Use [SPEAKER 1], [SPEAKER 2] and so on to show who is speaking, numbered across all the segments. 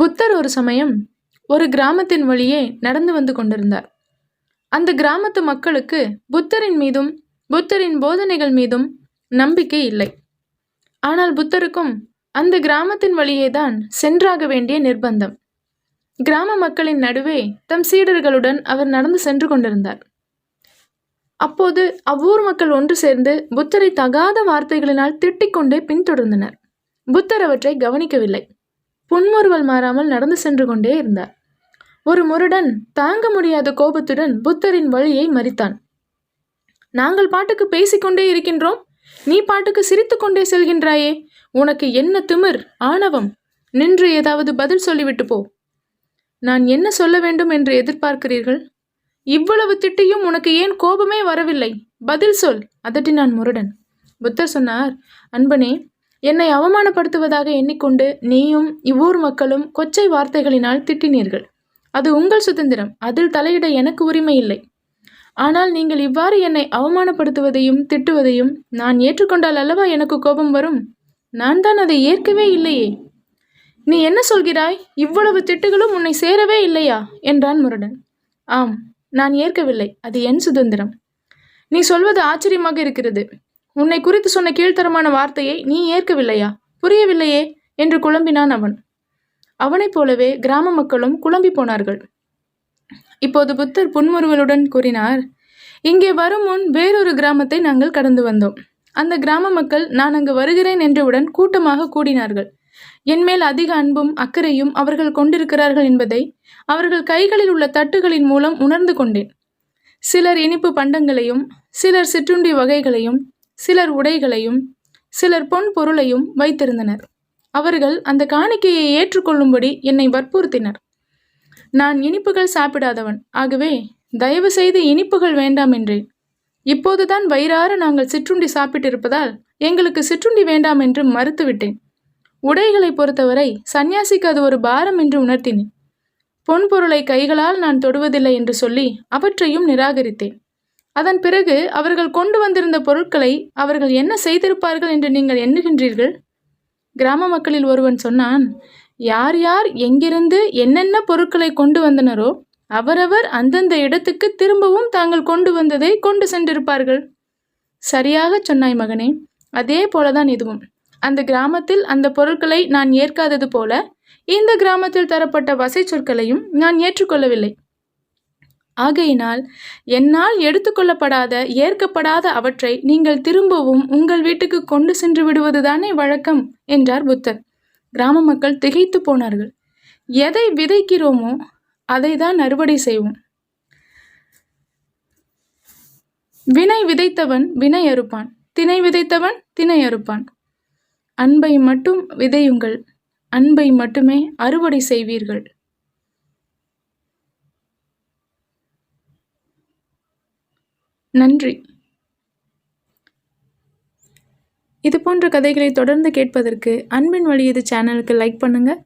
[SPEAKER 1] புத்தர் ஒரு சமயம் ஒரு கிராமத்தின் வழியே நடந்து வந்து கொண்டிருந்தார். அந்த கிராமத்து மக்களுக்கு புத்தரின் மீதும் புத்தரின் போதனைகள் மீதும் நம்பிக்கை இல்லை. ஆனால் புத்தருக்கும் அந்த கிராமத்தின் வழியே தான் சென்றாக வேண்டிய நிர்பந்தம் கிராம மக்களின் நடுவே தம் சீடர்களுடன் அவர் நடந்து சென்று கொண்டிருந்தார். அப்போது அவ்வூர் மக்கள் ஒன்று சேர்ந்து புத்தரை தகாத வார்த்தைகளினால் திட்டிக்கொண்டே பின்தொடர்ந்தனர். புத்தர் அவற்றை கவனிக்கவில்லை. புன்முறுவல் மாறாமல் நடந்து சென்று கொண்டே இருந்தார். ஒரு முருடன் தாங்க முடியாத கோபத்துடன் புத்தரின் வழியை மறித்தான். நாங்கள் பாட்டுக்கு பேசிக்கொண்டே இருக்கின்றோம். நீ பாட்டுக்கு சிரித்துக்கொண்டே செல்கின்றாயே. உனக்கு என்ன திமிர் ஆணவம்? நின்று ஏதாவது பதில் சொல்லிவிட்டு போ. நான் என்ன சொல்ல வேண்டும் என்று எதிர்பார்க்கிறீர்கள்? இவ்வளவு திட்டியும் உனக்கு ஏன் கோபமே வரவில்லை? பதில் சொல் அதட்டி நான் முருடன். புத்தர் சொன்னார் அன்பனே என்னை அவமானப்படுத்துவதாக எண்ணிக்கொண்டு நீயும் இவ்வூர் மக்களும் கொச்சை வார்த்தைகளினால் திட்டினீர்கள். அது உங்கள் சுதந்திரம். அதில் தலையிட எனக்கு உரிமை இல்லை. ஆனால் நீங்கள் இவ்வாறு என்னை அவமானப்படுத்துவதையும் திட்டுவதையும் நான் ஏற்றுக்கொண்டால் அல்லவா எனக்கு கோபம் வரும்? நான் தான் அதை ஏற்கவே இல்லையே. நீ என்ன சொல்கிறாய்? இவ்வளவு திட்டுகளும் உன்னை சேரவே இல்லையா? என்றான் முருடன். ஆம் நான் ஏற்கவில்லை. அது என் சுதந்திரம். நீ சொல்வது ஆச்சரியமாக இருக்கிறது. உன்னை குறித்து சொன்ன கீழ்த்தரமான வார்த்தையை நீ ஏற்கவில்லையா? புரியவில்லையே? என்று குழம்பினான் அவன். அவனைப் போலவே கிராம மக்களும் குழம்பி போனார்கள். இப்போது புத்தர் புன்முறுவலுடன் கூறினார் இங்கே வரும் முன் வேறொரு கிராமத்தை நாங்கள் கடந்து வந்தோம். அந்த கிராம மக்கள் நான் அங்கு வருகிறேன் என்றவுடன் கூட்டமாக கூடினார்கள். என்மேல் அதிக அன்பும் அக்கறையும் அவர்கள் கொண்டிருக்கிறார்கள் என்பதை அவர்கள் கைகளில் உள்ள தட்டுகளின் மூலம் உணர்ந்து கொண்டேன். சிலர் இனிப்பு பண்டங்களையும் சிலர் சிற்றுண்டி வகைகளையும் சிலர் உடைகளையும் சிலர் பொன் பொருளையும் வைத்திருந்தனர். அவர்கள் அந்த காணிக்கையை ஏற்றுக்கொள்ளும்படி என்னை வற்புறுத்தினர். நான் இனிப்புகள் சாப்பிடாதவன். ஆகவே தயவு செய்து இனிப்புகள் வேண்டாம் என்றேன். இப்போதுதான் வயிறார நாங்கள் சிற்றுண்டி சாப்பிட்டிருப்பதால் எங்களுக்கு சிற்றுண்டி வேண்டாம் என்று மறுத்துவிட்டேன். உடைகளை பொறுத்தவரை சந்நியாசிக்கு அது ஒரு பாரம் என்று உணர்த்தினேன். பொன் பொருளை கைகளால் நான் தொடுவதில்லை என்று சொல்லி அவற்றையும் நிராகரித்தேன். அதன் பிறகு அவர்கள் கொண்டு வந்திருந்த பொருட்களை அவர்கள் என்ன செய்திருப்பார்கள் என்று நீங்கள் எண்ணுகின்றீர்கள்? கிராம மக்களில் ஒருவன் சொன்னான் யார் யார் எங்கிருந்து என்னென்ன பொருட்களை கொண்டு வந்தனரோ அவரவர் அந்தந்த இடத்துக்கு திரும்பவும் தாங்கள் கொண்டு வந்ததை கொண்டு சென்றிருப்பார்கள். சரியாக சொன்னாய் மகனே அதே போலதான் இதுவும். அந்த கிராமத்தில் அந்த பொருட்களை நான் ஏற்காதது போல இந்த கிராமத்தில் தரப்பட்ட வசை சொற்களையும் நான் ஏற்றுக்கொள்ளவில்லை. ஆகையினால் என்னால் எடுத்துக்கொள்ளப்படாத ஏற்கப்படாத அவற்றை நீங்கள் திரும்பவும் உங்கள் வீட்டுக்கு கொண்டு சென்று விடுவதுதானே வழக்கம்? என்றார் புத்தர். கிராம மக்கள் திகைத்து போனார்கள். எதை விதைக்கிறோமோ அதை தான் அறுவடை செய்வோம். வினை விதைத்தவன் வினை அறுப்பான். திணை விதைத்தவன் திணை அறுப்பான். அன்பை மட்டும் விதையுங்கள். அன்பை மட்டுமே அறுவடை செய்வீர்கள். நன்றி. இது போன்ற கதைகளை தொடர்ந்து கேட்பதற்கு அன்பின் வழி இது சேனலுக்கு லைக் பண்ணுங்கள்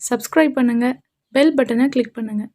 [SPEAKER 1] சப்ஸ்கிரைப் பண்ணுங்கள் பெல் பட்டனை கிளிக் பண்ணுங்கள்